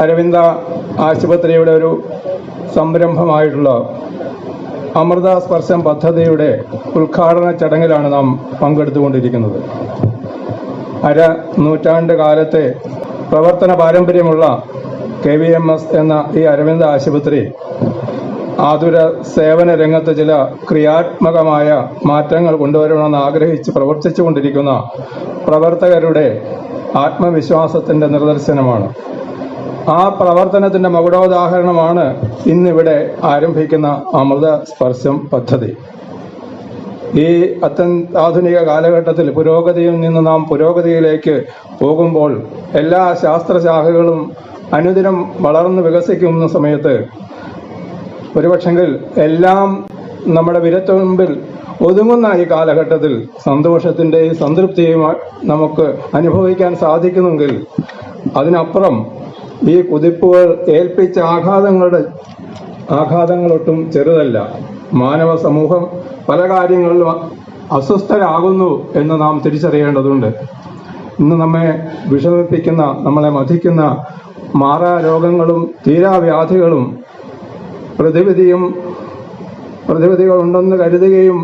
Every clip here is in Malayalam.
അരവിന്ദ ആശുപത്രിയുടെ ഒരു സംരംഭമായിട്ടുള്ള അമൃത സ്പർശം പദ്ധതിയുടെ ഉദ്ഘാടന ചടങ്ങിലാണ് നാം പങ്കെടുത്തുകൊണ്ടിരിക്കുന്നത്. അര നൂറ്റാണ്ട് കാലത്തെ പ്രവർത്തന പാരമ്പര്യമുള്ള കെ വി എം എസ് എന്ന ഈ അരവിന്ദ ആശുപത്രി ആതുര സേവന രംഗത്ത് ചില ക്രിയാത്മകമായ മാറ്റങ്ങൾ കൊണ്ടുവരണമെന്ന് ആഗ്രഹിച്ച് പ്രവർത്തിച്ചുകൊണ്ടിരിക്കുന്ന പ്രവർത്തകരുടെ ആത്മവിശ്വാസത്തിന്റെ നിദർശനമാണ്. ആ പ്രവർത്തനത്തിന്റെ മകുടോദാഹരണമാണ് ഇന്നിവിടെ ആരംഭിക്കുന്ന അമൃത സ്പർശം പദ്ധതി. ഈ അത്യന്താധുനിക കാലഘട്ടത്തിൽ പുരോഗതിയിൽ നിന്ന് നാം പുരോഗതിയിലേക്ക് പോകുമ്പോൾ എല്ലാ ശാസ്ത്രശാഖകളും അനുദിനം വളർന്ന് വികസിക്കുന്ന സമയത്ത് ഒരുപക്ഷെങ്കിൽ എല്ലാം നമ്മുടെ വിരത്തുമ്പിൽ ഒതുങ്ങുന്ന ഈ കാലഘട്ടത്തിൽ സന്തോഷത്തിന്റെയും സംതൃപ്തിയും നമുക്ക് അനുഭവിക്കാൻ സാധിക്കുന്നെങ്കിൽ അതിനപ്പുറം ഈ കുതിപ്പുകൾ ഏൽപ്പിച്ച ആഘാതങ്ങളുടെ ആഘാതങ്ങളൊട്ടും ചെറുതല്ല. മാനവ സമൂഹം പല കാര്യങ്ങളിലും അസ്വസ്ഥരാകുന്നു എന്ന് നാം തിരിച്ചറിയേണ്ടതുണ്ട്. ഇന്ന് നമ്മെ വിഷമിപ്പിക്കുന്ന നമ്മളെ മധിക്കുന്ന മാറാ രോഗങ്ങളും തീരാവ്യാധികളും പ്രതിവിധിയും പ്രതിവിധികളുണ്ടെന്ന് കരുതുകയും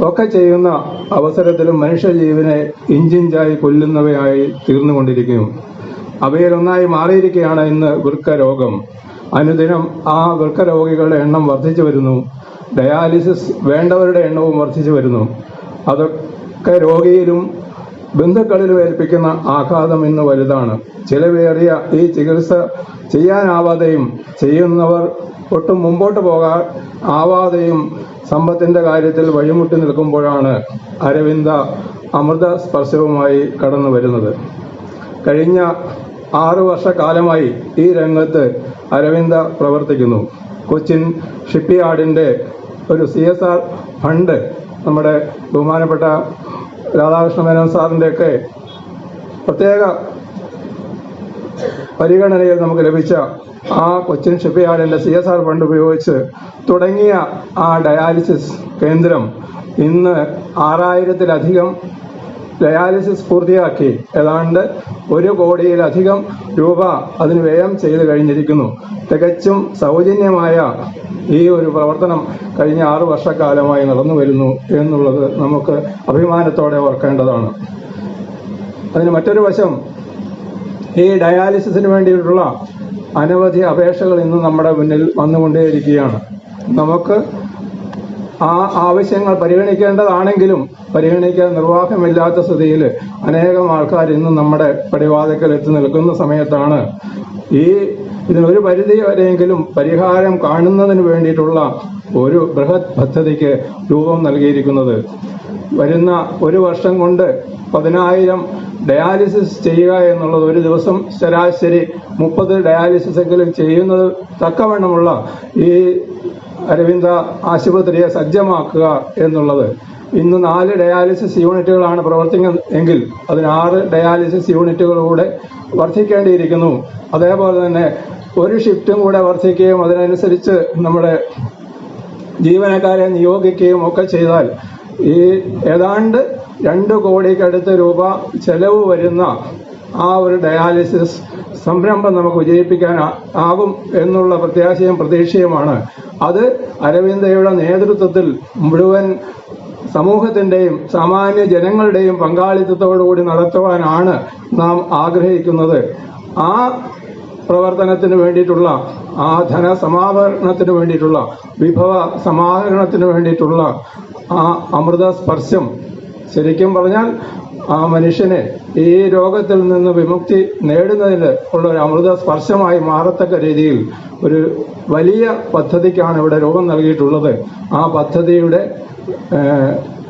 ഒക്കെ ചെയ്യുന്ന അവസരത്തിലും മനുഷ്യജീവനെ ഇഞ്ചിഞ്ചായി കൊല്ലുന്നവയായി തീർന്നുകൊണ്ടിരിക്കുന്നു. അവയിലൊന്നായി മാറിയിരിക്കുകയാണ് ഇന്ന് വൃക്കരോഗം. അനുദിനം ആ വൃക്കരോഗികളുടെ എണ്ണം വർദ്ധിച്ചു വരുന്നു. ഡയാലിസിസ് വേണ്ടവരുടെ എണ്ണവും വർദ്ധിച്ചു വരുന്നു. അതൊക്കെ രോഗിയിലും ബന്ധുക്കളിലും ഏൽപ്പിക്കുന്ന ആഘാതം ഇന്ന് വലുതാണ്. ചിലവേറിയ ഈ ചികിത്സ ചെയ്യാനാവാതെയും ചെയ്യുന്നവർ ഒട്ടും മുമ്പോട്ട് പോകാൻ ആവാതെയും സമ്പത്തിന്റെ കാര്യത്തിൽ വഴിമുട്ടി നിൽക്കുമ്പോഴാണ് അരവിന്ദ അമൃത സ്പർശവുമായി കടന്നു വരുന്നത് കഴിഞ്ഞ ആറു വർഷക്കാലമായി ഈ രംഗത്ത് അരവിന്ദ പ്രവർത്തിക്കുന്നു. കൊച്ചിൻ ഷിപ്പ്യാർഡിന്റെ ഒരു സി എസ് ആർ ഫണ്ട് നമ്മുടെ ബഹുമാനപ്പെട്ട രാധാകൃഷ്ണ മേനോൻ സാറിന്റെയൊക്കെ പ്രത്യേക പരിഗണനയിൽ നമുക്ക് ലഭിച്ച ആ കൊച്ചിൻ ഷിപ്പ്യാർഡിന്റെ സി എസ് ആർ ഫണ്ട് ഉപയോഗിച്ച് തുടങ്ങിയ ആ ഡയാലിസിസ് കേന്ദ്രം ഇന്ന് ആറായിരത്തിലധികം ഡയാലിസിസ് പൂർത്തിയാക്കി. ഏതാണ്ട് ഒരു കോടിയിലധികം രൂപ അതിന് വ്യയം ചെയ്ത് കഴിഞ്ഞിരിക്കുന്നു. തികച്ചും സൗജന്യമായ ഈ ഒരു പ്രവർത്തനം കഴിഞ്ഞ ആറു വർഷക്കാലമായി നടന്നു വരുന്നു എന്നുള്ളത് നമുക്ക് അഭിമാനത്തോടെ ഓർക്കേണ്ടതാണ്. അതിന് മറ്റൊരു വശം ഈ ഡയാലിസിസിന് വേണ്ടിയിട്ടുള്ള അനവധി അപേക്ഷകൾ ഇന്ന് നമ്മുടെ മുന്നിൽ വന്നുകൊണ്ടേയിരിക്കുകയാണ്. നമുക്ക് ആ ആവശ്യങ്ങൾ പരിഗണിക്കേണ്ടതാണെങ്കിലും പരിഗണിക്കാൻ നിർവാഹമില്ലാത്ത സ്ഥിതിയിൽ അനേകം ആൾക്കാർ ഇന്ന് നമ്മുടെ പടിവാതിക്കൽ എത്തി നിൽക്കുന്ന സമയത്താണ്. ഈ ഇതിനൊരു പരിധി വരെയെങ്കിലും പരിഹാരം കാണുന്നതിന് വേണ്ടിയിട്ടുള്ള ഒരു ബൃഹത് പദ്ധതിക്ക് രൂപം നൽകിയിരിക്കുന്നത്. വരുന്ന ഒരു വർഷം കൊണ്ട് പതിനായിരം ഡയാലിസിസ് ചെയ്യുക എന്നുള്ളത് ഒരു ദിവസം ശരാശരി മുപ്പത് ഡയാലിസിസ് എങ്കിലും ചെയ്യുന്നത് തക്കവണ്ണമുള്ള ഈ അരവിന്ദ ആശുപത്രിയെ സജ്ജമാക്കുക എന്നുള്ളത്. ഇന്ന് നാല് ഡയാലിസിസ് യൂണിറ്റുകളാണ് പ്രവർത്തിക്കുന്നത് എങ്കിൽ അതിന് ആറ് ഡയാലിസിസ് യൂണിറ്റുകളൂടെ വർദ്ധിക്കേണ്ടിയിരിക്കുന്നു. അതേപോലെ തന്നെ ഒരു ഷിഫ്റ്റും കൂടെ വർദ്ധിക്കുകയും അതിനനുസരിച്ച് നമ്മുടെ ജീവനക്കാരെ നിയോഗിക്കുകയും ഒക്കെ ചെയ്താൽ ഈ ഏതാണ്ട് രണ്ട് കോടിക്കടുത്ത് രൂപ ചെലവ് വരുന്ന ആ ഒരു ഡയാലിസിസ് സംരംഭം നമുക്ക് വിജയിപ്പിക്കാൻ ആകും എന്നുള്ള പ്രത്യാശയും പ്രതീക്ഷയുമാണ്. അത് അരവിന്ദയുടെ നേതൃത്വത്തിൽ മുഴുവൻ സമൂഹത്തിന്റെയും സാമാന്യ ജനങ്ങളുടെയും പങ്കാളിത്തത്തോടുകൂടി നടത്തുവാനാണ് നാം ആഗ്രഹിക്കുന്നത്. ആ പ്രവർത്തനത്തിന് വേണ്ടിയിട്ടുള്ള ആ ധനസമാഹരണത്തിന് വേണ്ടിയിട്ടുള്ള വിഭവ സമാഹരണത്തിന് വേണ്ടിയിട്ടുള്ള ആ അമൃത സ്പർശം ശരിക്കും പറഞ്ഞാൽ ആ മനുഷ്യനെ ഈ രോഗത്തിൽ നിന്ന് വിമുക്തി നേടുന്നതിന് ഉള്ള ഒരു അമൃത സ്പർശമായി മാറത്തക്ക രീതിയിൽ ഒരു വലിയ പദ്ധതിക്കാണ് ഇവിടെ രൂപം നൽകിയിട്ടുള്ളത്. ആ പദ്ധതിയുടെ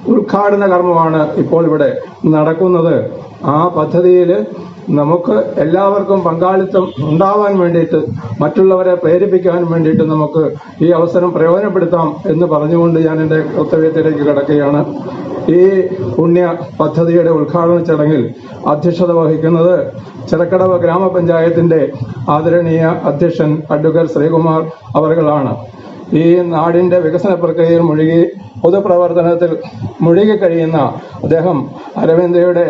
ഉദ്ഘാടന കർമ്മമാണ് ഇപ്പോൾ ഇവിടെ നടക്കുന്നത്. ആ പദ്ധതിയിൽ നമുക്ക് എല്ലാവർക്കും പങ്കാളിത്തം ഉണ്ടാവാൻ വേണ്ടിയിട്ട് മറ്റുള്ളവരെ പ്രേരിപ്പിക്കാൻ വേണ്ടിയിട്ട് നമുക്ക് ഈ അവസരം പ്രയോജനപ്പെടുത്താം എന്ന് പറഞ്ഞുകൊണ്ട് ഞാൻ എന്റെ കർത്തവ്യത്തിലേക്ക് കിടക്കുകയാണ്. ഈ പുണ്യ പദ്ധതിയുടെ ഉദ്ഘാടന ചടങ്ങിൽ അധ്യക്ഷത വഹിക്കുന്നത് ചിറക്കടവ് ഗ്രാമപഞ്ചായത്തിന്റെ ആദരണീയ അധ്യക്ഷൻ അഡ്വക്കേറ്റ് ശ്രീകുമാർ അവർകളാണ് ഈ നാടിന്റെ വികസന പ്രക്രിയയിൽ മുഴുകി പൊതുപ്രവർത്തനത്തിൽ മുഴുകി കഴിയുന്ന അദ്ദേഹം അരവിന്ദയുടെ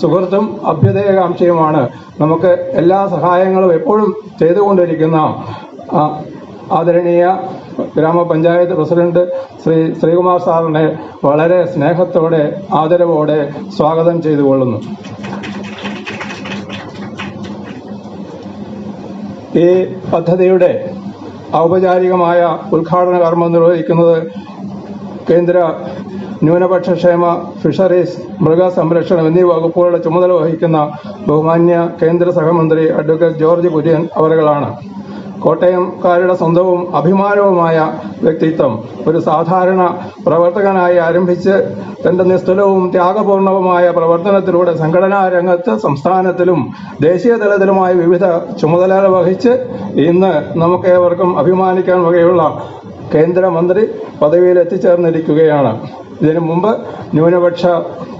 സുഹൃത്തും അഭ്യുദയകാംക്ഷയുമാണ്. നമുക്ക് എല്ലാ സഹായങ്ങളും എപ്പോഴും ചെയ്തുകൊണ്ടിരിക്കുന്ന ആദരണീയ ഗ്രാമപഞ്ചായത്ത് പ്രസിഡന്റ് ശ്രീ ശ്രീകുമാർ സാറിനെ വളരെ സ്നേഹത്തോടെ ആദരവോടെ സ്വാഗതം ചെയ്തുകൊള്ളുന്നു ഈ പദ്ധതിയുടെ ഔപചാരികമായ ഉദ്ഘാടന കർമ്മം നിർവഹിക്കുന്നത് കേന്ദ്ര ന്യൂനപക്ഷ ക്ഷേമ ഫിഷറീസ് മൃഗസംരക്ഷണം എന്നീ വകുപ്പുകളുടെ ചുമതല വഹിക്കുന്ന ബഹുമാന്യ കേന്ദ്ര സഹമന്ത്രി അഡ്വക്കേറ്റ് ജോർജ് കുര്യൻ അവറുകളാണ് കോട്ടയംകാരുടെ സ്വന്തവും അഭിമാനവുമായ വ്യക്തിത്വം ഒരു സാധാരണ പ്രവർത്തകനായി ആരംഭിച്ച് തന്റെ നിസ്തുലവും ത്യാഗപൂർണവുമായ പ്രവർത്തനത്തിലൂടെ സംഘടനാ രംഗത്ത് സംസ്ഥാനത്തിലും ദേശീയ തലത്തിലുമായി വിവിധ ചുമതലകൾ വഹിച്ച് ഇന്ന് നമുക്കേവർക്കും അഭിമാനിക്കാൻ വകയുള്ള കേന്ദ്രമന്ത്രി പദവിയിൽ എത്തിച്ചേർന്നിരിക്കുകയാണ് ഇതിനു മുമ്പ് ന്യൂനപക്ഷ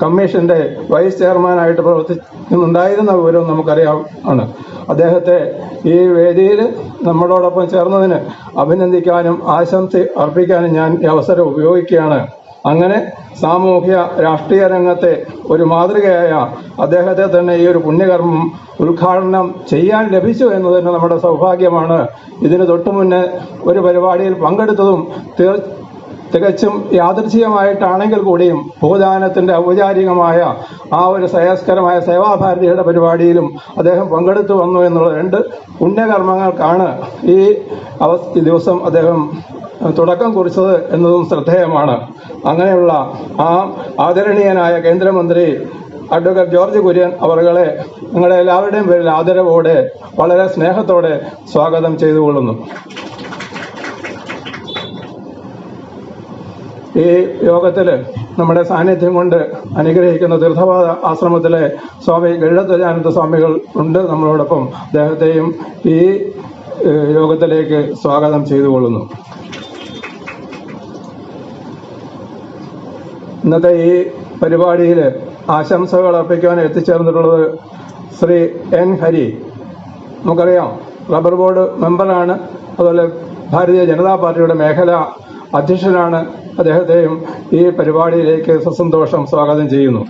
കമ്മീഷന്റെ വൈസ് ചെയർമാനായിട്ട് പ്രവർത്തിക്കുന്നുണ്ടായിരുന്ന വിവരം നമുക്കറിയാം ആണ്. അദ്ദേഹത്തെ ഈ വേദിയിൽ നമ്മളോടൊപ്പം ചേർന്നതിന് അഭിനന്ദിക്കാനും ആശംസ അർപ്പിക്കാനും ഞാൻ ഈ അവസരം ഉപയോഗിക്കുകയാണ്. അങ്ങനെ സാമൂഹ്യ രാഷ്ട്രീയ രംഗത്തെ ഒരു മാതൃകയായ അദ്ദേഹത്തെ തന്നെ ഈ ഒരു പുണ്യകർമ്മം ഉദ്ഘാടനം ചെയ്യാൻ ലഭിച്ചു എന്ന് തന്നെ നമ്മുടെ സൗഭാഗ്യമാണ്. ഇതിന് തൊട്ടു മുന്നേ ഒരു പരിപാടിയിൽ പങ്കെടുത്തതും തികച്ചും യാദൃശ്യമായിട്ടാണെങ്കിൽ കൂടിയും ഭൂദാനത്തിന്റെ ഔപചാരികമായ ആ ഒരു ശ്രേയസ്കരമായ സേവാഭാരതിയുടെ പരിപാടിയിലും അദ്ദേഹം പങ്കെടുത്തു വന്നു എന്നുള്ള രണ്ട് പുണ്യകർമ്മങ്ങൾക്കാണ് ഈ അവസ്ഥ ദിവസം അദ്ദേഹം തുടക്കം കുറിച്ചത് എന്നതും ശ്രദ്ധേയമാണ്. അങ്ങനെയുള്ള ആ ആദരണീയനായ കേന്ദ്രമന്ത്രി അഡ്വക്കേറ്റ് ജോർജ് കുര്യൻ അവറുകളെ നിങ്ങളുടെ എല്ലാവരുടെയും പേരിൽ ആദരവോടെ വളരെ സ്നേഹത്തോടെ സ്വാഗതം ചെയ്തുകൊള്ളുന്നു. ഈ യോഗത്തിൽ നമ്മുടെ സാന്നിധ്യം കൊണ്ട് അനുഗ്രഹിക്കുന്ന തീർത്ഥപാത ആശ്രമത്തിലെ സ്വാമി ഗരുഡധ്വജാനന്ദ സ്വാമികൾ ഉണ്ട്. നമ്മളോടൊപ്പം അദ്ദേഹത്തെയും ഈ യോഗത്തിലേക്ക് സ്വാഗതം ചെയ്തുകൊള്ളുന്നു. ഇന്നത്തെ ഈ പരിപാടിയിൽ ആശംസകൾ അർപ്പിക്കുവാൻ എത്തിച്ചേർന്നിട്ടുള്ളത് ശ്രീ എൻ ഹരി. നമുക്കറിയാം റബ്ബർ ബോർഡ് മെമ്പറാണ് അതുപോലെ ഭാരതീയ ജനതാ പാർട്ടിയുടെ മേഖല അധ്യക്ഷനാണ് അദ്ദേഹത്തെയും ഈ പരിപാടിയിലേക്ക് സസന്തോഷം സ്വാഗതം ചെയ്യുന്നു.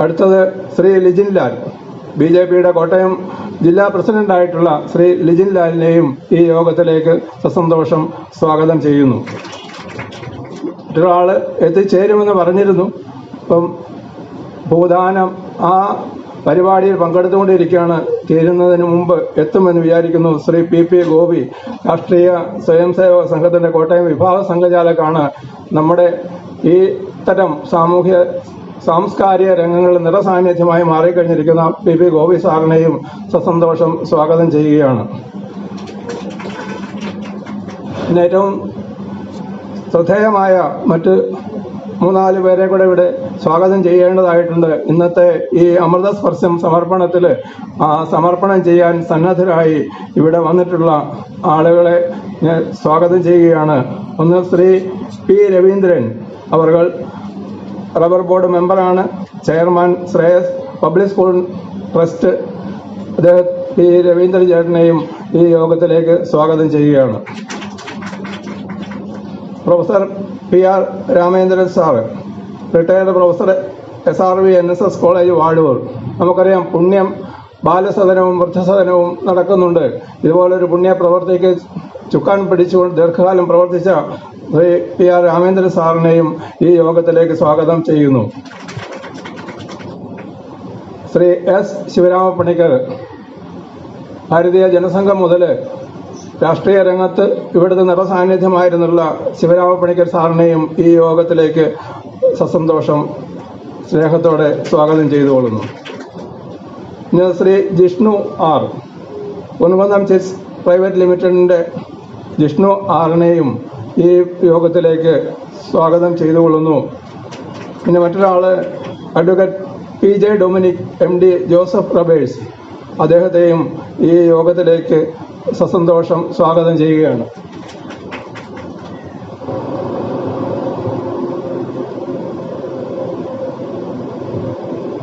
അടുത്തത് ശ്രീ ലിജിൻ ലാൽ. ബി ജെ പിയുടെ കോട്ടയം ജില്ലാ പ്രസിഡന്റായിട്ടുള്ള ശ്രീ ലിജിൻ ലാലിനെയും ഈ യോഗത്തിലേക്ക് സസന്തോഷം സ്വാഗതം ചെയ്യുന്നു. മറ്റൊരാൾ എത്തിച്ചേരുമെന്ന് പറഞ്ഞിരുന്നു. അപ്പം ഭൂദാനം ആ പരിപാടിയിൽ പങ്കെടുത്തുകൊണ്ടിരിക്കുകയാണ്. തീരുന്നതിന് മുമ്പ് എത്തുമെന്ന് വിചാരിക്കുന്നു ശ്രീ പി പി ഗോപി. രാഷ്ട്രീയ സ്വയം സേവക സംഘത്തിന്റെ കോട്ടയം വിഭാഗ സംഘചാലകാണ് നമ്മുടെ ഈ തരം സാമൂഹ്യ സാംസ്കാരിക രംഗങ്ങളിൽ നിറസാന്നിധ്യമായി മാറിക്കഴിഞ്ഞിരിക്കുന്ന പി പി ഗോപി സാറിനെയും സസന്തോഷം സ്വാഗതം ചെയ്യുകയാണ്. ഏറ്റവും ശ്രദ്ധേയമായ മറ്റ് മൂന്നാൽ പേരെ കൂടെ ഇവിടെ സ്വാഗതം ചെയ്യേണ്ടതായിട്ടുണ്ട്. ഇന്നത്തെ ഈ അമൃതസ്പർശം സമർപ്പണത്തിൽ സമർപ്പണം ചെയ്യാൻ സന്നദ്ധരായി ഇവിടെ വന്നിട്ടുള്ള ആളുകളെ ഞാൻ സ്വാഗതം ചെയ്യുകയാണ്. ഒന്ന് ശ്രീ പി രവീന്ദ്രൻ അവർ റബ്ബർ ബോർഡ് മെമ്പറാണ്. Chairman Shreyas public school trust അദ്ദേഹം പി രവീന്ദ്രൻ ചേട്ടനെയും ഈ യോഗത്തിലേക്ക് സ്വാഗതം ചെയ്യുകയാണ്. Professor P R Ramendran sir retired professor S R V N S S college Vazhoor നമുക്കറിയാം പുണ്യം ബാലസദനവും വൃദ്ധസദനവും നടക്കുന്നുണ്ട്. ഇതുപോലൊരു പുണ്യ പ്രവർത്തിക്ക് ചുക്കാൻ പിടിച്ചുകൊണ്ട് ദീർഘകാലം പ്രവർത്തിച്ച ശ്രീ പി ആർ രാമേന്ദ്രൻ സാറിനെയും ഈ യോഗത്തിലേക്ക് സ്വാഗതം ചെയ്യുന്നു. ശ്രീ എസ് ശിവരാമ ശിവരാമപ്പണിക്കർ ഭാരതീയ ജനസംഘം മുതൽ രാഷ്ട്രീയ രംഗത്ത് ഇവിടുത്തെ നിറസാന്നിധ്യമായിരുന്നുള്ള ശിവരാമപ്പണിക്കർ സാറിനെയും ഈ യോഗത്തിലേക്ക് സസന്തോഷം സ്നേഹത്തോടെ സ്വാഗതം ചെയ്തുകൊള്ളുന്നു. ഇന്ന് Shri Jishnu R. Unkunnam chess private ലിമിറ്റഡിന്റെ ജിഷ്ണു ആറിനെയും ഈ യോഗത്തിലേക്ക് സ്വാഗതം ചെയ്തുകൊള്ളുന്നു. പിന്നെ മറ്റൊരാൾ advocate P J Dominic M D Joseph rubbers. അദ്ദേഹത്തെയും ഈ യോഗത്തിലേക്ക് സസന്തോഷം സ്വാഗതം ചെയ്യുകയാണ്.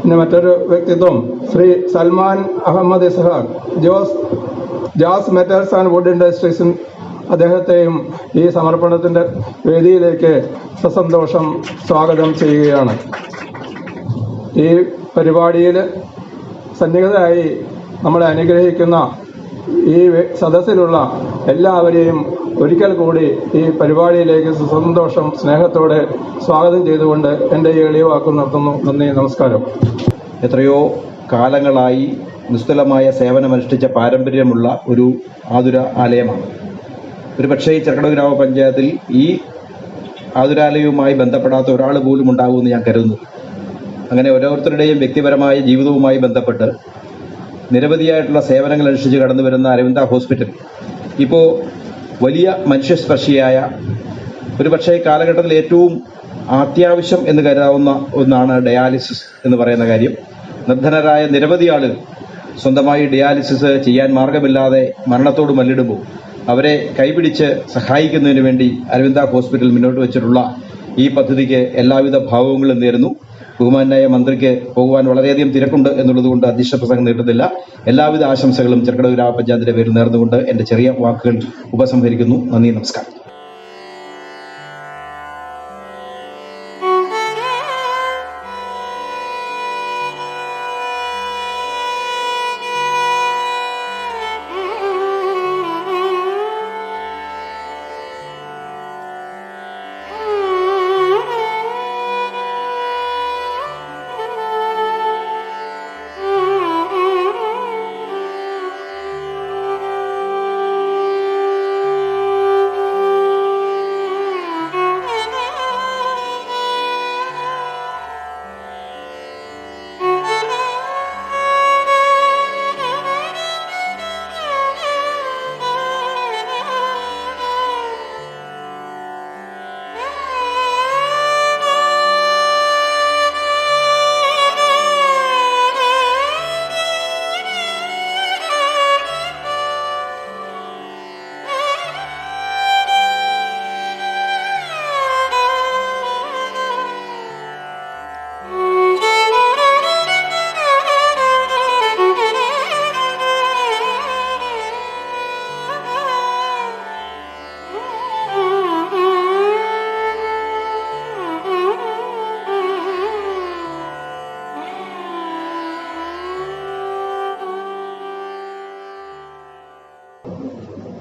പിന്നെ മറ്റൊരു വ്യക്തിത്വം Shri Salman Ahmed Ishaq. Jose Jaz metals and wood ഇൻഡസ്ട്രീസും അദ്ദേഹത്തെയും ഈ സമർപ്പണത്തിന്റെ വേദിയിലേക്ക് സസന്തോഷം സ്വാഗതം ചെയ്യുകയാണ്. ഈ പരിപാടിയിൽ സന്നിഹിതരായി നമ്മളെ അനുഗ്രഹിക്കുന്ന ഈ സദസ്സിലുള്ള എല്ലാവരെയും ഒരിക്കൽ കൂടി ഈ പരിപാടിയിലേക്ക് സന്തോഷം സ്നേഹത്തോടെ സ്വാഗതം ചെയ്തുകൊണ്ട് എന്റെ ഈ എളിയ വാക്ക് നിർത്തുന്നു. നന്ദി നമസ്കാരം. എത്രയോ കാലങ്ങളായി നിസ്തുലമായ സേവനമനുഷ്ഠിച്ച പാരമ്പര്യമുള്ള ഒരു ആതുര ആലയമാണ്. ഒരുപക്ഷേ ഈ ചെറുകട ഗ്രാമപഞ്ചായത്തിൽ ഈ ആതുരാലയവുമായി ബന്ധപ്പെടാത്ത ഒരാൾ പോലും ഉണ്ടാകുമെന്ന് ഞാൻ കരുതുന്നു. അങ്ങനെ ഓരോരുത്തരുടെയും വ്യക്തിപരമായ ജീവിതവുമായി ബന്ധപ്പെട്ട് നിരവധിയായിട്ടുള്ള സേവനങ്ങൾ അനുഷ്ഠിച്ച് കടന്നു വരുന്ന അരവിന്ദ ഹോസ്പിറ്റൽ. ഇപ്പോൾ വലിയ മനുഷ്യസ്പർശിയായ ഒരുപക്ഷേ കാലഘട്ടത്തിൽ ഏറ്റവും അത്യാവശ്യം എന്ന് കരുതാവുന്ന ഒന്നാണ് ഡയാലിസിസ് എന്ന് പറയുന്ന കാര്യം. നിർധനരായ നിരവധി ആളുകൾ സ്വന്തമായി ഡയാലിസിസ് ചെയ്യാൻ മാർഗമില്ലാതെ മരണത്തോട് മല്ലിടുമ്പോൾ അവരെ കൈപിടിച്ച് സഹായിക്കുന്നതിന് വേണ്ടി അരവിന്ദ ഹോസ്പിറ്റൽ മുന്നോട്ട് വെച്ചിട്ടുള്ള ഈ പദ്ധതിക്ക് എല്ലാവിധ ഭാവങ്ങളും നേരുന്നു. ബഹുമാനായ മന്ത്രിക്ക് പോകുവാൻ വളരെയധികം തിരക്കുണ്ട് എന്നുള്ളതുകൊണ്ട് അധ്യക്ഷ പ്രസംഗം നീട്ടുന്നില്ല. എല്ലാവിധ ആശംസകളും ചെറുകട ഗ്രാമപഞ്ചായത്തിന്റെ പേരിൽ നേർന്നുകൊണ്ട് എന്റെ ചെറിയ വാക്കുകൾ ഉപസംഹരിക്കുന്നു. നന്ദി നമസ്കാരം.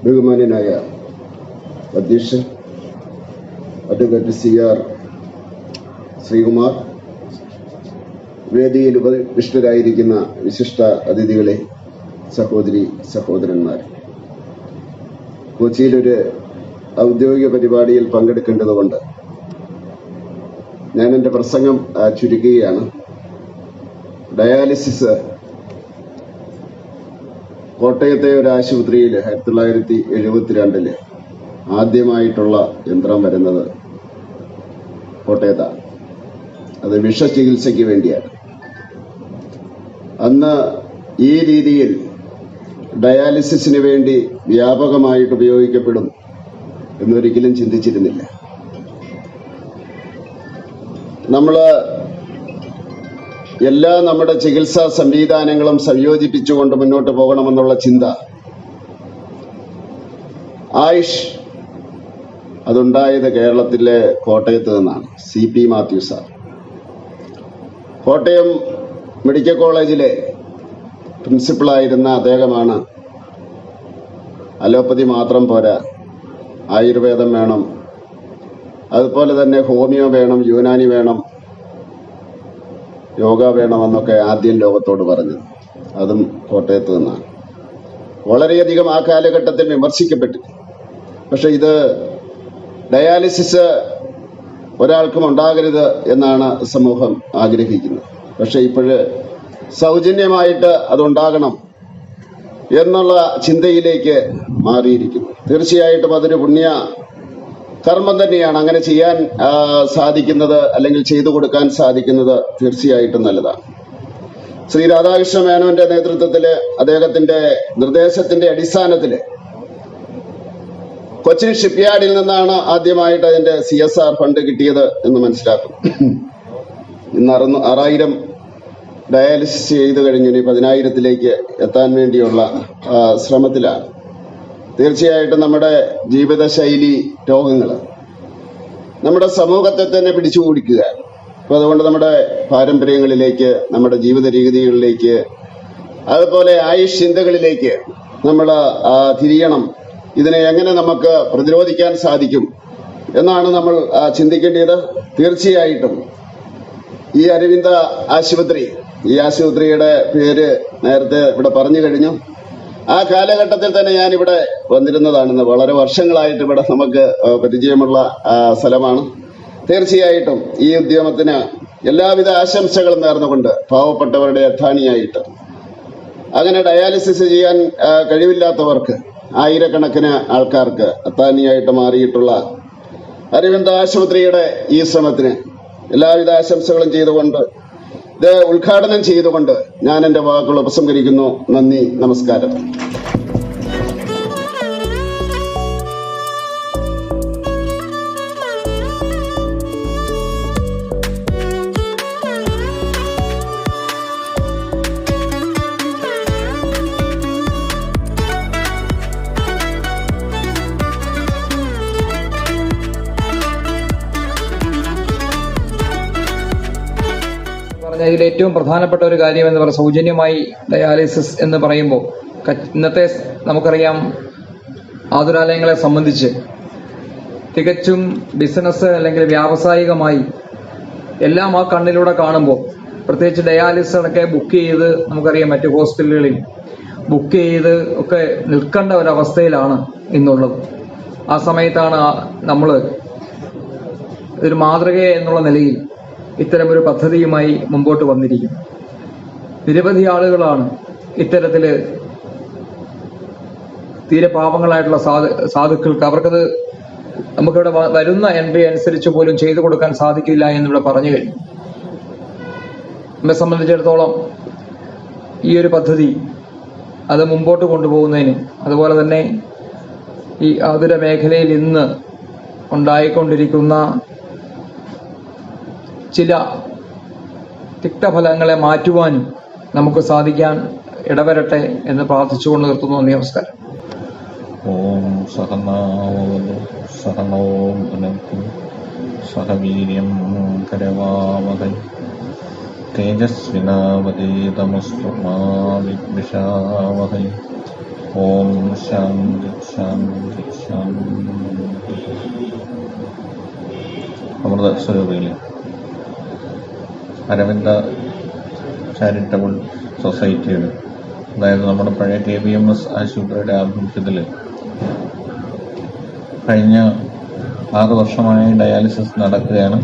ബഹുമാന്യനായ അധ്യക്ഷൻ അഡ്വക്കേറ്റ് സി ആർ ശ്രീകുമാർ വേദിയിൽ ഉപവിഷ്ടരായിരിക്കുന്ന വിശിഷ്ട അതിഥികളെ സഹോദരി സഹോദരന്മാർ. കൊച്ചിയിലൊരു ഔദ്യോഗിക പരിപാടിയിൽ പങ്കെടുക്കേണ്ടതുകൊണ്ട് ഞാൻ എന്റെ പ്രസംഗം ചുരുക്കുകയാണ്. ഡയാലിസിസ് കോട്ടയത്തെ ഒരു ആശുപത്രിയിൽ ആയിരത്തി തൊള്ളായിരത്തി എഴുപത്തിരണ്ടിൽ ആദ്യമായിട്ടുള്ള യന്ത്രം വരുന്നത് കോട്ടയത്താണ്. അത് വിഷചികിത്സയ്ക്ക് വേണ്ടിയാണ്. അന്ന് ഈ രീതിയിൽ ഡയാലിസിസിന് വേണ്ടി വ്യാപകമായിട്ട് ഉപയോഗിക്കപ്പെടും എന്നൊരിക്കലും ചിന്തിച്ചിരുന്നില്ല. നമ്മൾ എല്ലാ നമ്മുടെ ചികിത്സാ സംവിധാനങ്ങളും സംയോജിപ്പിച്ചുകൊണ്ട് മുന്നോട്ട് പോകണമെന്നുള്ള ചിന്ത. ആയുഷ് അതുണ്ടായത് കേരളത്തിലെ കോട്ടയത്ത് നിന്നാണ്. C P Mathew sir. Kottayam medical കോളേജിലെ പ്രിൻസിപ്പളായിരുന്ന അദ്ദേഹമാണ് അലോപ്പതി മാത്രം പോരാ ആയുർവേദം വേണം അതുപോലെ തന്നെ ഹോമിയോ വേണം യുനാനി വേണം യോഗ വേണമെന്നൊക്കെ ആദ്യം ലോകത്തോട് പറഞ്ഞത് അതും കോട്ടയത്ത് നിന്നാണ്. വളരെയധികം ആ കാലഘട്ടത്തിൽ വിമർശിക്കപ്പെട്ടു. പക്ഷെ ഇത് ഡയാലിസിസ് ഒരാൾക്കും ഉണ്ടാകരുത് എന്നാണ് സമൂഹം ആഗ്രഹിക്കുന്നത്. പക്ഷെ ഇപ്പോഴ് സൗജന്യമായിട്ട് അതുണ്ടാകണം എന്നുള്ള ചിന്തയിലേക്ക് മാറിയിരിക്കുന്നു. തീർച്ചയായിട്ടും അതൊരു പുണ്യ കർമ്മം തന്നെയാണ് അങ്ങനെ ചെയ്യാൻ സാധിക്കുന്നത് അല്ലെങ്കിൽ ചെയ്തു കൊടുക്കാൻ സാധിക്കുന്നത് തീർച്ചയായിട്ടും നല്ലതാണ്. ശ്രീ രാധാകൃഷ്ണ മേനോന്റെ നേതൃത്വത്തിൽ അദ്ദേഹത്തിന്റെ നിർദ്ദേശത്തിന്റെ അടിസ്ഥാനത്തിൽ കൊച്ചിൻ ഷിപ്പ്യാർഡിൽ നിന്നാണ് ആദ്യമായിട്ട് അതിന്റെ സി എസ് ആർ ഫണ്ട് കിട്ടിയത് എന്ന് മനസ്സിലാക്കും ഇന്ന് അറുന്നു ആറായിരം ഡയാലിസിസ് ചെയ്തു കഴിഞ്ഞു. ഇനി പതിനായിരത്തിലേക്ക് എത്താൻ വേണ്ടിയുള്ള ശ്രമത്തിലാണ്. തീർച്ചയായിട്ടും നമ്മുടെ ജീവിതശൈലി രോഗങ്ങൾ നമ്മുടെ സമൂഹത്തെ തന്നെ പിടിച്ചു കുടിക്കുക. അപ്പോൾ അതുകൊണ്ട് നമ്മുടെ പാരമ്പര്യങ്ങളിലേക്ക് നമ്മുടെ ജീവിത രീതികളിലേക്ക് അതുപോലെ ആയുഷ് ചിന്തകളിലേക്ക് നമ്മൾ തിരിയണം. ഇതിനെ എങ്ങനെ നമുക്ക് പ്രതിരോധിക്കാൻ സാധിക്കും എന്നാണ് നമ്മൾ ചിന്തിക്കേണ്ടത്. തീർച്ചയായിട്ടും ഈ അരവിന്ദ ആശുപത്രി ഈ ആശുപത്രിയുടെ പേര് നേരത്തെ ഇവിടെ പറഞ്ഞു കഴിഞ്ഞു. ആ കാലഘട്ടത്തിൽ തന്നെ ഞാൻ ഇവിടെ വന്നിരുന്നതാണ് വളരെ വർഷങ്ങളായിട്ട് ഇവിടെ നമുക്ക് പരിചയമുള്ള സ്ഥലമാണ്. തീർച്ചയായിട്ടും ഈ ഉദ്യമത്തിന് എല്ലാവിധ ആശംസകളും നേർന്നുകൊണ്ട് പാവപ്പെട്ടവരുടെ അധ്വാനിയായിട്ട് അങ്ങനെ ഡയാലിസിസ് ചെയ്യാൻ കഴിവില്ലാത്തവർക്ക് ആയിരക്കണക്കിന് ആൾക്കാർക്ക് അത്താനിയായിട്ട് മാറിയിട്ടുള്ള അരവിന്ദ ആശുപത്രിയുടെ ഈ ശ്രമത്തിന് എല്ലാവിധ ആശംസകളും ചെയ്തുകൊണ്ട് ഇത് ഉദ്ഘാടനം ചെയ്തുകൊണ്ട് ഞാൻ എന്റെ വാക്കുകൾ ഉപസംഹരിക്കുന്നു. നന്ദി നമസ്കാരം. ഏറ്റവും പ്രധാനപ്പെട്ട ഒരു കാര്യം എന്ന് പറയുന്നത് സൗജന്യമായി ഡയാലിസിസ് എന്ന് പറയുമ്പോൾ ഇന്നത്തെ നമുക്കറിയാം ആതുരാലയങ്ങളെ സംബന്ധിച്ച് തികച്ചും ബിസിനസ് അല്ലെങ്കിൽ വ്യാവസായികമായി എല്ലാം ആ കണ്ണിലൂടെ കാണുമ്പോൾ പ്രത്യേകിച്ച് ഡയാലിസിസൊക്കെ ബുക്ക് ചെയ്ത് നമുക്കറിയാം മറ്റു ഹോസ്പിറ്റലുകളിൽ ബുക്ക് ചെയ്ത് ഒക്കെ നിൽക്കേണ്ട ഒരവസ്ഥയിലാണ് ഇന്നുള്ളത്. ആ സമയത്താണ് നമ്മൾ ഒരു മാതൃക എന്നുള്ള നിലയിൽ ഇത്തരമൊരു പദ്ധതിയുമായി മുമ്പോട്ട് വന്നിരിക്കും നിരവധി ആളുകളാണ് ഇത്തരത്തിൽ തീരെ പാവങ്ങളായിട്ടുള്ള സാധു സാധുക്കൾക്ക് അവർക്കത് നമുക്കിവിടെ വരുന്ന എൻട്രി അനുസരിച്ച് പോലും ചെയ്തു കൊടുക്കാൻ സാധിക്കില്ല എന്നിവിടെ പറഞ്ഞു കഴിഞ്ഞു. നമ്മെ സംബന്ധിച്ചിടത്തോളം ഈ ഒരു പദ്ധതി അത് മുമ്പോട്ട് കൊണ്ടുപോകുന്നതിന് അതുപോലെ തന്നെ ഈ ആതുര മേഖലയിൽ ഇന്ന് ഉണ്ടായിക്കൊണ്ടിരിക്കുന്ന ചില തിക്തഫലങ്ങളെ മാറ്റുവാനും നമുക്ക് സാധിക്കാൻ ഇടവരട്ടെ എന്ന് പ്രാർത്ഥിച്ചുകൊണ്ട് നിർത്തുന്നു. നമസ്കാരം. ഓം സഹനാവതു സഹനോ സഹവീര്യം സഹ വീര്യം കരവാവഹൈ തേജസ്വിനാവതീതമസ്തു മാ വിദ്വിഷാവഹൈ ഓം ശാന്തി ശാന്തി ശാന്തി. അമൃത സ്വരൂപികളെ അരവിന്ദ ചാരിറ്റബിൾ സൊസൈറ്റിയുടെ അതായത് നമ്മുടെ പഴയ കെ ബി എം എസ് ആശുപത്രിയുടെ ആഭിമുഖ്യത്തിൽ കഴിഞ്ഞ ആറ് വർഷമായി ഡയാലിസിസ് നടക്കുകയാണ്.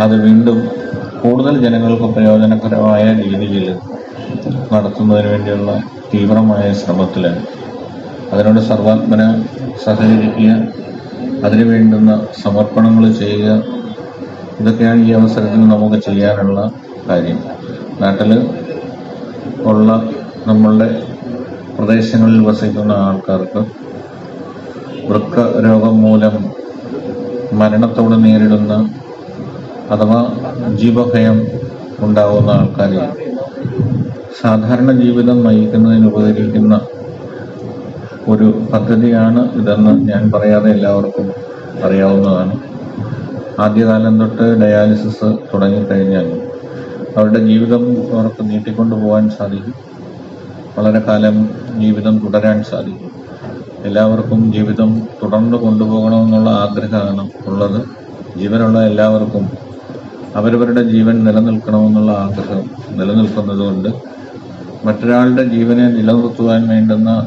അത് വീണ്ടും കൂടുതൽ ജനങ്ങൾക്ക് പ്രയോജനകരമായ രീതിയിൽ നടത്തുന്നതിന് വേണ്ടിയുള്ള തീവ്രമായ ശ്രമത്തിലാണ്. അതിനോട് സർവാത്മന സഹകരിക്കുക അതിനു വേണ്ടുന്ന സമർപ്പണങ്ങൾ ചെയ്യുക ഇതൊക്കെയാണ് ഈ അവസരത്തിൽ നമുക്ക് ചെയ്യാനുള്ള കാര്യം. നാട്ടിൽ ഉള്ള നമ്മളുടെ പ്രദേശങ്ങളിൽ വസിക്കുന്ന ആൾക്കാർക്ക് വൃക്ക രോഗം മൂലം മരണത്തോട് നേരിടുന്ന അഥവാ ജീവഭയം ഉണ്ടാകുന്ന ആൾക്കാരെ സാധാരണ ജീവിതം നയിക്കുന്നതിന് ഉപകരിക്കുന്ന ഒരു പദ്ധതിയാണ് ഇതെന്ന് ഞാൻ പറയാതെ എല്ലാവർക്കും അറിയാവുന്നതാണ്. ആദ്യകാലം തൊട്ട് ഡയാലിസിസ് തുടങ്ങിക്കഴിഞ്ഞാൽ അവരുടെ ജീവിതം അവർക്ക് നീട്ടിക്കൊണ്ടു പോകാൻ സാധിക്കും. വളരെ കാലം ജീവിതം തുടരാൻ സാധിക്കും. എല്ലാവർക്കും ജീവിതം തുടർന്ന് കൊണ്ടുപോകണമെന്നുള്ള ആഗ്രഹമാണ് ഉള്ളത്. ജീവനുള്ള എല്ലാവർക്കും അവരവരുടെ ജീവൻ നിലനിൽക്കണമെന്നുള്ള ആഗ്രഹം നിലനിൽക്കുന്നതുകൊണ്ട് മറ്റൊരാളുടെ ജീവനെ നിലനിർത്തുവാൻ വേണ്ടുന്ന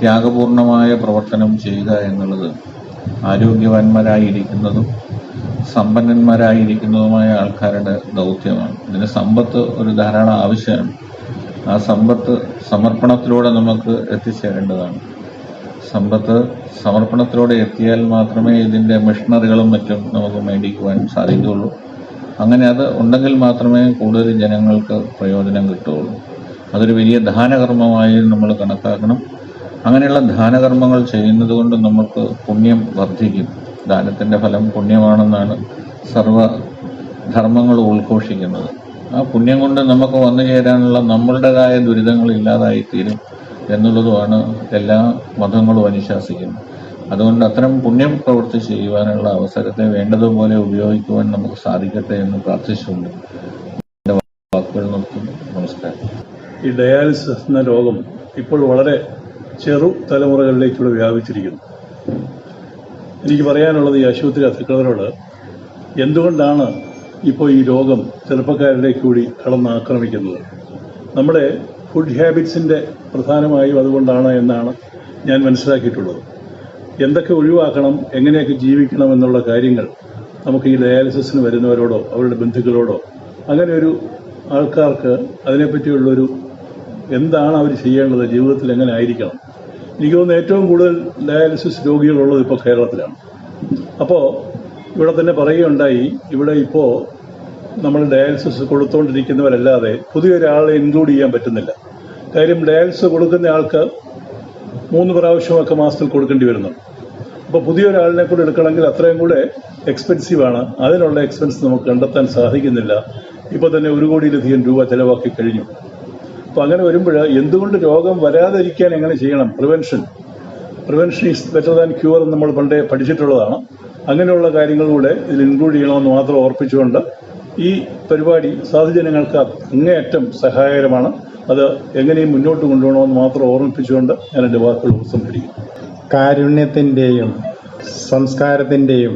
ത്യാഗപൂർണമായ പ്രവർത്തനം ചെയ്യുക എന്നുള്ളത് ആരോഗ്യവാന്മാരായിരിക്കുന്നതും സമ്പന്നന്മാരായിരിക്കുന്നതുമായ ആൾക്കാരുടെ ദൗത്യമാണ്. ഇതിന് സമ്പത്ത് ഒരു ധാരാളം ആവശ്യമാണ്. ആ സമ്പത്ത് സമർപ്പണത്തിലൂടെ നമുക്ക് എത്തിച്ചേരേണ്ടതാണ്. സമ്പത്ത് സമർപ്പണത്തിലൂടെ എത്തിയാൽ മാത്രമേ ഇതിന്റെ മെഷീനറികളും മറ്റും നമുക്ക് മേടിക്കുവാൻ സാധിക്കുകയുള്ളൂ. അങ്ങനെ അത് ഉണ്ടെങ്കിൽ മാത്രമേ കൂടുതൽ ജനങ്ങൾക്ക് പ്രയോജനം കിട്ടുകയുള്ളൂ. അതൊരു വലിയ ദാനകർമ്മമായി നമ്മൾ കണക്കാക്കണം. അങ്ങനെയുള്ള ദാനകർമ്മങ്ങൾ ചെയ്യുന്നത് കൊണ്ട് നമുക്ക് പുണ്യം വർദ്ധിക്കും. ദാനത്തിന്റെ ഫലം പുണ്യമാണെന്നാണ് സർവ ധർമ്മങ്ങൾ ഉൾഘോഷിക്കുന്നത്. ആ പുണ്യം കൊണ്ട് നമുക്ക് വന്നു ചേരാനുള്ള നമ്മളുടേതായ ദുരിതങ്ങൾ ഇല്ലാതായിത്തീരും എന്നുള്ളതുമാണ് എല്ലാ മതങ്ങളും അനുശാസിക്കുന്നത്. അതുകൊണ്ട് അത്തരം പുണ്യം പ്രവൃത്തി ചെയ്യുവാനുള്ള അവസരത്തെ വേണ്ടതുപോലെ ഉപയോഗിക്കുവാൻ നമുക്ക് സാധിക്കട്ടെ എന്ന് പ്രാർത്ഥിച്ചുകൊണ്ട് നമസ്കാരം. ഈ ഡയാലിസിസ് എന്ന രോഗം ഇപ്പോൾ വളരെ ചെറു തലമുറകളിലേക്കൂടെ വ്യാപിച്ചിരിക്കുന്നു. എനിക്ക് പറയാനുള്ളത് ഈ ആശുപത്രി അധികൃതരോട് എന്തുകൊണ്ടാണ് ഇപ്പോൾ ഈ രോഗം ചെറുപ്പക്കാരിലേക്ക് കൂടി കടന്നാക്രമിക്കുന്നത് നമ്മുടെ ഫുഡ് ഹാബിറ്റ്സിന്റെ പ്രധാനമായും അതുകൊണ്ടാണ് എന്നാണ് ഞാൻ മനസ്സിലാക്കിയിട്ടുള്ളത്. എന്തൊക്കെ ഒഴിവാക്കണം എങ്ങനെയൊക്കെ ജീവിക്കണം എന്നുള്ള കാര്യങ്ങൾ നമുക്ക് ഈ ഡയാലിസിസിന് വരുന്നവരോടോ അവരുടെ ബന്ധുക്കളോടോ അങ്ങനെ ഒരു ആൾക്കാർക്ക് അതിനെപ്പറ്റിയുള്ളൊരു എന്താണ് അവർ ചെയ്യേണ്ടത് ജീവിതത്തിൽ എങ്ങനെ ആയിരിക്കണം? എനിക്ക് തോന്നുന്നു ഏറ്റവും കൂടുതൽ ഡയാലിസിസ് രോഗികളുള്ളത് ഇപ്പോൾ കേരളത്തിലാണ്. അപ്പോൾ ഇവിടെ തന്നെ പറയുകയുണ്ടായി ഇവിടെ ഇപ്പോൾ നമ്മൾ ഡയാലിസിസ് കൊടുത്തുകൊണ്ടിരിക്കുന്നവരല്ലാതെ പുതിയൊരാളെ ഇൻക്ലൂഡ് ചെയ്യാൻ പറ്റുന്നില്ല. കാര്യം ഡയാലിസിസ് കൊടുക്കുന്ന ആൾക്ക് മൂന്ന് പ്രാവശ്യമൊക്കെ മാസത്തിൽ കൊടുക്കേണ്ടി വരുന്നുണ്ട് അപ്പോൾ പുതിയൊരാളിനെ കൂടെ എടുക്കണമെങ്കിൽ അത്രയും കൂടെ എക്സ്പെൻസീവാണ് അതിനുള്ള എക്സ്പെൻസ് നമുക്ക് കണ്ടെത്താൻ സാധിക്കുന്നില്ല. ഇപ്പോൾ തന്നെ ഒരു കോടിയിലധികം രൂപ ചെലവാക്കി കഴിഞ്ഞു. അപ്പോൾ അങ്ങനെ വരുമ്പോൾ എന്തുകൊണ്ട് രോഗം വരാതിരിക്കാൻ എങ്ങനെ ചെയ്യണം? Prevention prevention is better than cure എന്ന് നമ്മൾ പണ്ടേ പഠിച്ചിട്ടുള്ളതാണ്. അങ്ങനെയുള്ള കാര്യങ്ങളിലൂടെ ഇതിൽ ഇൻക്ലൂഡ് ചെയ്യണമെന്ന് മാത്രം ഓർപ്പിച്ചുകൊണ്ട് ഈ പരിപാടി സാധുജനങ്ങൾക്ക് അങ്ങേയറ്റം സഹായകരമാണ്. അത് എങ്ങനെയും മുന്നോട്ട് കൊണ്ടുപോകണമെന്ന് മാത്രം ഓർമ്മിപ്പിച്ചുകൊണ്ട് ഞാൻ എന്റെ വാക്കുകൾ ഉപസംഹരിക്കുന്നു കാരുണ്യത്തിന്റെയും സംസ്കാരത്തിന്റെയും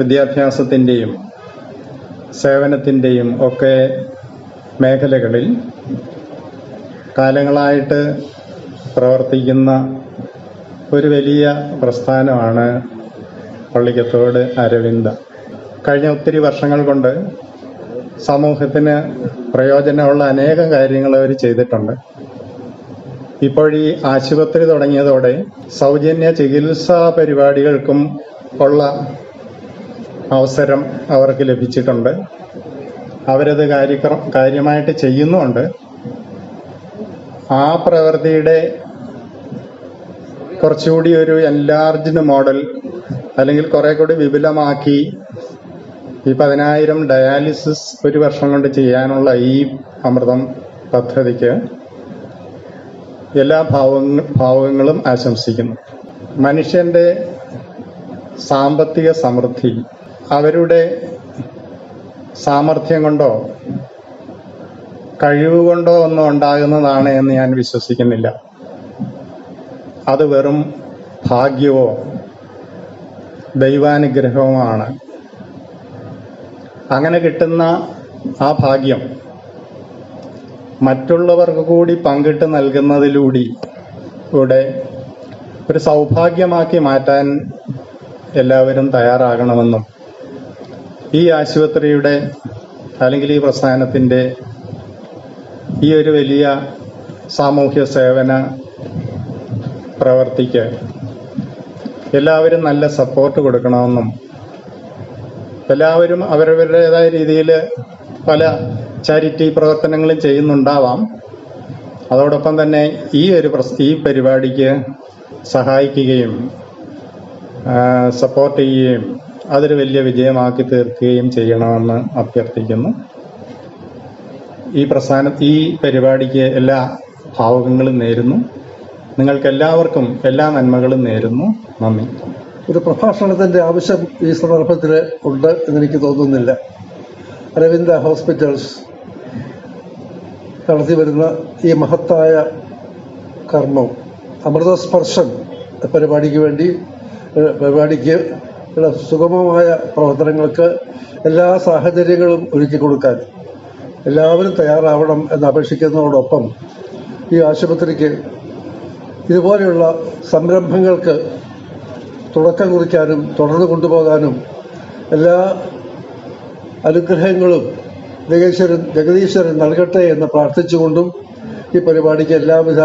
വിദ്യാഭ്യാസത്തിന്റെയും സേവനത്തിന്റെയും ഒക്കെ മേഖലകളിൽ കാലങ്ങളായിട്ട് പ്രവർത്തിക്കുന്ന ഒരു വലിയ പ്രസ്ഥാനമാണ് പള്ളിക്കത്തോട് അരവിന്ദ. കഴിഞ്ഞ ഒത്തിരി വർഷങ്ങൾ കൊണ്ട് സമൂഹത്തിന് പ്രയോജനമുള്ള അനേകം കാര്യങ്ങൾ അവർ ചെയ്തിട്ടുണ്ട്. ഇപ്പോൾ ഈ ആശുപത്രി തുടങ്ങിയതോടെ സൗജന്യ ചികിത്സാ പരിപാടികൾക്കും ഉള്ള അവസരം അവർക്ക് ലഭിച്ചിട്ടുണ്ട്. അവരത് കാര്യക്ര കാര്യമായിട്ട് ചെയ്യുന്നുമുണ്ട്. ആ പ്രവൃത്തിയുടെ കുറച്ചുകൂടി ഒരു എൻലാർജ്ഡ് മോഡൽ അല്ലെങ്കിൽ കുറെ കൂടി വിപുലമാക്കി ഈ പതിനായിരം ഡയാലിസിസ് ഒരു വർഷം കൊണ്ട് ചെയ്യാനുള്ള ഈ അമൃതം പദ്ധതിക്ക് എല്ലാ ഭാവങ്ങ ഭാവങ്ങളും ആശംസിക്കുന്നു. മനുഷ്യന്റെ സാമ്പത്തിക സമൃദ്ധി അവരുടെ സാമർഥ്യം കൊണ്ടോ കഴിവ് കൊണ്ടോ ഒന്നും ഉണ്ടാകുന്നതാണ് എന്ന് ഞാൻ വിശ്വസിക്കുന്നില്ല. അത് വെറും ഭാഗ്യവോ ദൈവാനുഗ്രഹവുമാണ്. അങ്ങനെ കിട്ടുന്ന ആ ഭാഗ്യം മറ്റുള്ളവർക്ക് കൂടി പങ്കിട്ട് നൽകുന്നതിലൂടി കൂടെ ഒരു സൗഭാഗ്യമാക്കി മാറ്റാൻ എല്ലാവരും തയ്യാറാകണമെന്നും ഈ ആശുപത്രിയുടെ അല്ലെങ്കിൽ ഈ പ്രസ്ഥാനത്തിന്റെ ഈ ഒരു വലിയ സാമൂഹ്യ സേവന പ്രവർത്തിക്ക് എല്ലാവരും നല്ല സപ്പോർട്ട് കൊടുക്കണമെന്നും എല്ലാവരും അവരവരുടേതായ രീതിയിൽ പല ചാരിറ്റി പ്രവർത്തനങ്ങളും ചെയ്യുന്നുണ്ടാവാം. അതോടൊപ്പം തന്നെ ഈ ഒരു ഈ പരിപാടിക്ക് സഹായിക്കുകയും സപ്പോർട്ട് ചെയ്യുകയും അതൊരു വലിയ വിജയമാക്കി തീർക്കുകയും ചെയ്യണമെന്ന് അഭ്യർത്ഥിക്കുന്നു. ഈ പ്രസ്ഥാന ഈ പരിപാടിക്ക് എല്ലാ ഭാവുകങ്ങളും നേരുന്നു. നിങ്ങൾക്ക് എല്ലാവർക്കും എല്ലാ നന്മകളും നേരുന്നു. നന്ദി. ഒരു പ്രഭാഷണത്തിന്റെ ആവശ്യം ഈ സന്ദർഭത്തിൽ ഉണ്ട് എന്നെനിക്ക് തോന്നുന്നില്ല. അരവിന്ദ ഹോസ്പിറ്റൽസ് നടത്തി വരുന്ന ഈ മഹത്തായ കർമ്മം അമൃതസ്പർശം പരിപാടിക്ക് വേണ്ടി പരിപാടിക്ക് സുഗമമായ പ്രവർത്തനങ്ങൾക്ക് എല്ലാ സാഹചര്യങ്ങളും ഒരുക്കി കൊടുക്കാൻ എല്ലാവരും തയ്യാറാവണം എന്ന് അപേക്ഷിക്കുന്നതോടൊപ്പം ഈ ആശുപത്രിക്ക് ഇതുപോലെയുള്ള സംരംഭങ്ങൾക്ക് തുടക്കം കുറിക്കാനും തുടർന്ന് കൊണ്ടുപോകാനും എല്ലാ അനുഗ്രഹങ്ങളും ജഗീശ്വരൻ ജഗദീശ്വരൻ നൽകട്ടെ എന്ന് പ്രാർത്ഥിച്ചുകൊണ്ടും ഈ പരിപാടിക്ക് എല്ലാവിധ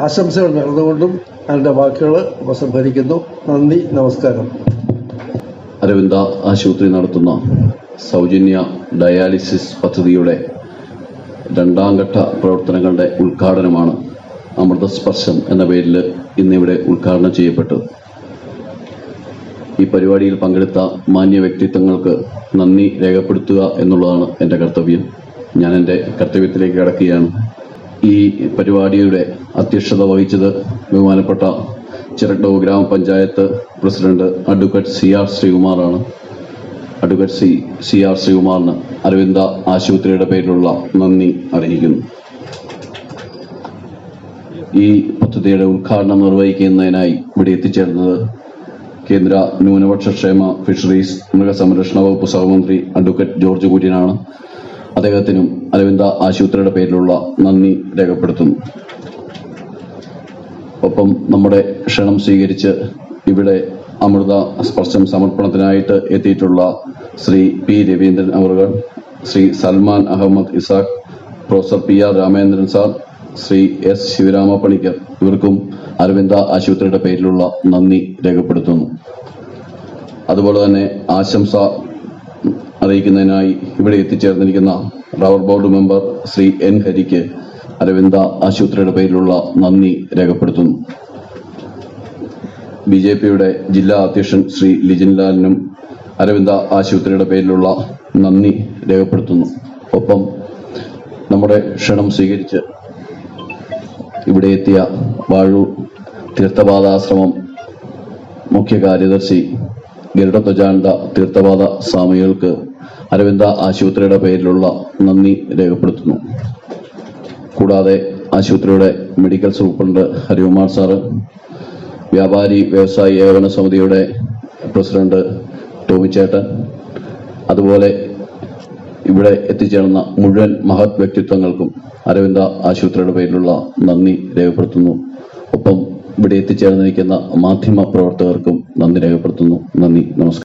ആശംസകൾ നേർന്നുകൊണ്ടും എന്റെ വാക്കുകൾ ഉപസംഹരിക്കുന്നു. നന്ദി നമസ്കാരം. അരവിന്ദ ആശുപത്രി നടത്തുന്ന സൗജന്യ ഡയാലിസിസ് പദ്ധതിയുടെ രണ്ടാം ഘട്ട പ്രവർത്തനങ്ങളുടെ ഉദ്ഘാടനമാണ് അമൃതസ്പർശം എന്ന പേരിൽ ഇന്നിവിടെ ഉദ്ഘാടനം ചെയ്യപ്പെട്ടത്. ഈ പരിപാടിയിൽ പങ്കെടുത്ത മാന്യ വ്യക്തിത്വങ്ങൾക്ക് നന്ദി രേഖപ്പെടുത്തുക എന്നുള്ളതാണ് എന്റെ കർത്തവ്യം. ഞാൻ എന്റെ കർത്തവ്യത്തിലേക്ക് കടക്കുകയാണ്. ഈ പരിപാടിയുടെ അധ്യക്ഷത വഹിച്ചത് ബഹുമാനപ്പെട്ട Chirakkadavu grama panchayat president advocate C R ശ്രീകുമാറാണ്. Advocate C C R ശ്രീകുമാറിന് അരവിന്ദ ആശുപത്രിയുടെ പേരിലുള്ള നന്ദി അറിയിക്കുന്നു. ഈ പദ്ധതിയുടെ ഉദ്ഘാടനം നിർവഹിക്കുന്നതിനായി ഇവിടെ എത്തിച്ചേർന്നത് കേന്ദ്ര ന്യൂനപക്ഷ ക്ഷേമ ഫിഷറീസ് മൃഗസംരക്ഷണ വകുപ്പ് സഹമന്ത്രി അഡ്വക്കേറ്റ് ജോർജ് കുര്യനാണ്. അദ്ദേഹത്തിനും അരവിന്ദ ആശുപത്രിയുടെ പേരിലുള്ള നന്ദി രേഖപ്പെടുത്തുന്നു. ഒപ്പം നമ്മുടെ ക്ഷണം സ്വീകരിച്ച് ഇവിടെ അമൃത സ്പർശം സമർപ്പണത്തിനായിട്ട് എത്തിയിട്ടുള്ള ശ്രീ പി രവീന്ദ്രൻ അവറുകൾ Shri Salman Ahmed Isaq professor P R Ramendran sir Shri S Sivarama Panicker ഇവർക്കും അരവിന്ദ ആശുപത്രിയുടെ പേരിലുള്ള നന്ദി രേഖപ്പെടുത്തുന്നു. അതുപോലെ തന്നെ ആശംസ അറിയിക്കുന്നതിനായി ഇവിടെ എത്തിച്ചേർന്നിരിക്കുന്ന റവർ ബോർഡ് മെമ്പർ ശ്രീ എൻ ഹരിക്ക് അരവിന്ദ ആശുപത്രിയുടെ പേരിലുള്ള നന്ദി രേഖപ്പെടുത്തുന്നു. ബി ജെ പിയുടെ ജില്ലാ അധ്യക്ഷൻ ശ്രീ ലിജിൻലാലിനും അരവിന്ദ ആശുപത്രിയുടെ പേരിലുള്ള നന്ദി രേഖപ്പെടുത്തുന്നു. ഒപ്പം നമ്മുടെ ക്ഷണം സ്വീകരിച്ച് ഇവിടെ എത്തിയ വാഴൂർ തീർത്ഥപാദാശ്രമം മുഖ്യ കാര്യദർശി ഗരുഡത്വജാനന്ദ തീർത്ഥപാദ സ്വാമികൾക്ക് അരവിന്ദ ആശുപത്രിയുടെ പേരിലുള്ള നന്ദി രേഖപ്പെടുത്തുന്നു. കൂടാതെ ആശുപത്രിയുടെ മെഡിക്കൽ സൂപ്രണ്ട് ഹരികുമാർ സാറ് വ്യാപാരി വ്യവസായി ഏകോപന സമിതിയുടെ പ്രസിഡന്റ് ടോമിച്ചേട്ടൻ അതുപോലെ ഇവിടെ എത്തിച്ചേർന്ന മുഴുവൻ മഹത് വ്യക്തിത്വങ്ങൾക്കും അരവിന്ദ ആശുപത്രിയുടെ പേരിലുള്ള നന്ദി രേഖപ്പെടുത്തുന്നു. ഒപ്പം ഇവിടെ എത്തിച്ചേർന്നിരിക്കുന്ന മാധ്യമ പ്രവർത്തകർക്കും നന്ദി രേഖപ്പെടുത്തുന്നു. നന്ദി നമസ്കാരം.